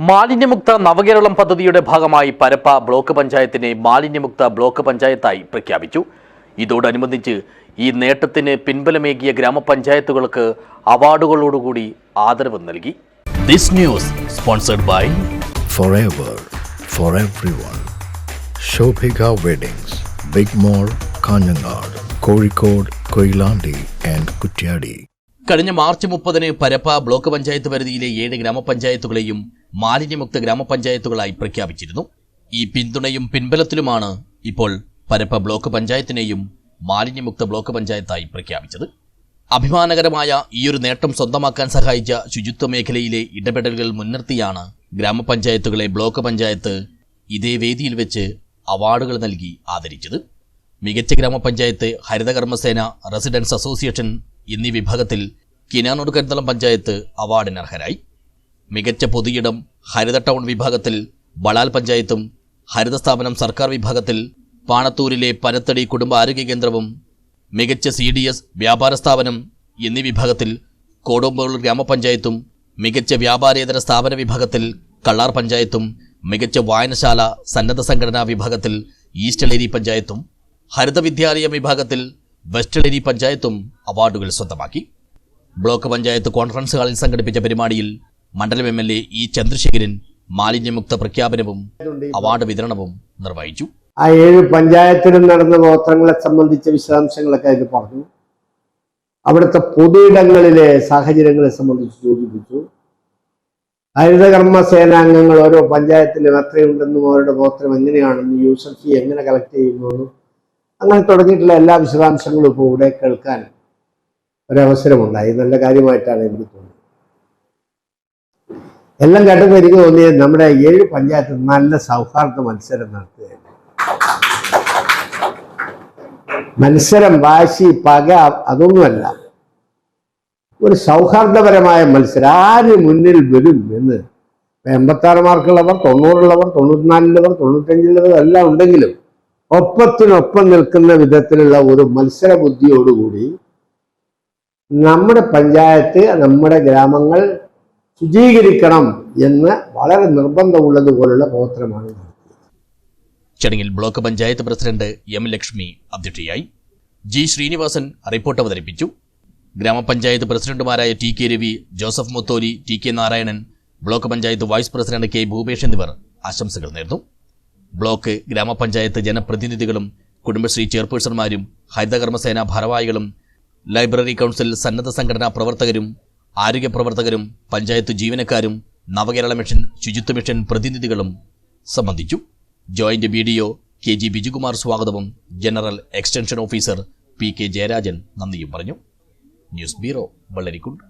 മാലിന്യമുക്ത നവകേരളം പദ്ധതിയുടെ ഭാഗമായി പരപ്പ ബ്ലോക്ക് പഞ്ചായത്തിനെ മാലിന്യമുക്ത ബ്ലോക്ക് പഞ്ചായത്തായി പ്രഖ്യാപിച്ചു ഇതോടനുബന്ധിച്ച് ഈ നേട്ടത്തിന് പിൻബലമേകിയ ഗ്രാമപഞ്ചായത്തുകൾക്ക് അവാർഡുകളോടുകൂടി ആദരവ് നൽകി this news sponsored by forever for everyone. Shobhika Weddings, Big Mall, Kanyanad, Kozhikode, Koilandi and Kutyadi. കഴിഞ്ഞ മാർച്ച് മുപ്പതിന് പരപ്പ ബ്ലോക്ക് പഞ്ചായത്ത് പരിധിയിലെ ഏഴ് ഗ്രാമപഞ്ചായത്തുകളെയും മാലിന്യമുക്ത ഗ്രാമപഞ്ചായത്തുകളായി പ്രഖ്യാപിച്ചിരുന്നു. ഈ പിന്തുണയും പിൻബലത്തിലുമാണ് ഇപ്പോൾ പരപ്പ ബ്ലോക്ക് പഞ്ചായത്തിനെയും മാലിന്യമുക്ത ബ്ലോക്ക് പഞ്ചായത്തായി പ്രഖ്യാപിച്ചത്. അഭിമാനകരമായ ഈയൊരു നേട്ടം സ്വന്തമാക്കാൻ സഹായിച്ച ശുചിത്വ മേഖലയിലെ ഇടപെടലുകൾ മുൻനിർത്തിയാണ് ഗ്രാമപഞ്ചായത്തുകളെ ബ്ലോക്ക് പഞ്ചായത്ത് ഇതേ വേദിയിൽ വെച്ച് അവാർഡുകൾ നൽകി ആദരിച്ചത്. മികച്ച ഗ്രാമപഞ്ചായത്ത് ഹരിതകർമ്മസേന റെസിഡൻസ് അസോസിയേഷൻ എന്നീ വിഭാഗത്തിൽ കിനാനൂർ കരുതളം പഞ്ചായത്ത് അവാർഡിന് അർഹരായി മികച്ച പൊതുയിടം ഹരിത ടൗൺ വിഭാഗത്തിൽ ബളാൽ പഞ്ചായത്തും ഹരിത സ്ഥാപനം സർക്കാർ വിഭാഗത്തിൽ പാണത്തൂരിലെ പനത്തടി കുടുംബ ആരോഗ്യ കേന്ദ്രവും മികച്ച സി ഡി എസ് വ്യാപാര സ്ഥാപനം എന്നീ വിഭാഗത്തിൽ കോടുമ്പോൾ ഗ്രാമപഞ്ചായത്തും മികച്ച വ്യാപാരേതര സ്ഥാപന വിഭാഗത്തിൽ കള്ളാർ പഞ്ചായത്തും മികച്ച വായനശാല സന്നദ്ധ സംഘടനാ വിഭാഗത്തിൽ ഈസ്റ്റ് എളേരി പഞ്ചായത്തും ഹരിത വിദ്യാലയ വിഭാഗത്തിൽ വെസ്റ്റ് എളേരി പഞ്ചായത്തും അവാർഡുകൾ സ്വന്തമാക്കി. ബ്ലോക്ക് പഞ്ചായത്ത് കോൺഫറൻസ് ഹാളിൽ സംഘടിപ്പിച്ച പരിപാടിയിൽ മണ്ഡലം M L A E Chandrasekharan മാലിന്യമുക്ത പ്രഖ്യാപനവും അവാർഡ് വിതരണവും നിർവഹിച്ചു. ആ ഏഴ് പഞ്ചായത്തിലും നടന്ന ഗോത്രങ്ങളെ സംബന്ധിച്ച വിശദാംശങ്ങളൊക്കെ അതിൽ പറഞ്ഞു. അവിടുത്തെ പൊതുയിടങ്ങളിലെ സാഹചര്യങ്ങളെ സംബന്ധിച്ച് സൂചിപ്പിച്ചു. ഹരിതകർമ്മ സേനാംഗങ്ങൾ ഓരോ പഞ്ചായത്തിലും എത്രയുണ്ടെന്നും അവരുടെ ഗോത്രം എങ്ങനെയാണെന്നും യൂസർ ഫീ എങ്ങനെ കളക്ട് ചെയ്യുന്നു അങ്ങനെ തുടങ്ങിയിട്ടുള്ള എല്ലാ വിശദാംശങ്ങളും ഇപ്പോൾ ഇവിടെ കേൾക്കാൻ ഒരവസരമുണ്ടായി. നല്ല കാര്യമായിട്ടാണ് എനിക്ക് തോന്നുന്നത്. എല്ലാം കേട്ടപ്പോൾ എനിക്ക് തോന്നിയത് നമ്മുടെ ഏഴ് പഞ്ചായത്ത് നല്ല സൗഹാർദ്ദ മത്സരം നടത്തുകയാണ്. മത്സരം വാശി പക അതൊന്നുമല്ല. ഒരു സൗഹാർദ്ദപരമായ മത്സരം. ആര് മുന്നിൽ വരും എന്ന് എൺപത്താറ് മാർക്കുള്ളവർ തൊണ്ണൂറുള്ളവർ തൊണ്ണൂറ്റിനാലിലുള്ളവർ തൊണ്ണൂറ്റഞ്ചിലുള്ളവർ എല്ലാം ഉണ്ടെങ്കിലും ഒപ്പത്തിനൊപ്പം നിൽക്കുന്ന വിധത്തിലുള്ള ഒരു മത്സര ബുദ്ധിയോടുകൂടി നമ്മുടെ പഞ്ചായത്ത് നമ്മുടെ ഗ്രാമങ്ങൾ ശുചീകരിക്കണം എന്ന് വളരെ നിർബന്ധമുള്ളത് പോലുള്ള പ്രവർത്തനമാണ്. ചടങ്ങിൽ block panchayat president M Lakshmi അധ്യക്ഷയായി ജി ശ്രീനിവാസൻ റിപ്പോർട്ട് അവതരിപ്പിച്ചു ഗ്രാമപഞ്ചായത്ത് പ്രസിഡന്റുമാരായ T K Ravi Joseph Mutholi T K Narayanan block panchayat vice president K Bhupesh എന്നിവർ ആശംസകൾ നേർന്നു ബ്ലോക്ക് ഗ്രാമപഞ്ചായത്ത് ജനപ്രതിനിധികളും കുടുംബശ്രീ ചെയർപേഴ്സൺമാരും ഹരിതകർമ്മസേന ഭാരവാഹികളും ലൈബ്രറി കൗൺസിൽ സന്നദ്ധ സംഘടനാ പ്രവർത്തകരും ആരോഗ്യ പ്രവർത്തകരും പഞ്ചായത്ത് ജീവനക്കാരും നവകേരള മിഷൻ ശുചിത്വ മിഷൻ പ്രതിനിധികളും സംബന്ധിച്ചു. Joint B D O K G Bijukumar സ്വാഗതവും general extension officer P K Jayarajan നന്ദിയും പറഞ്ഞു. News bureau Vellarikundu.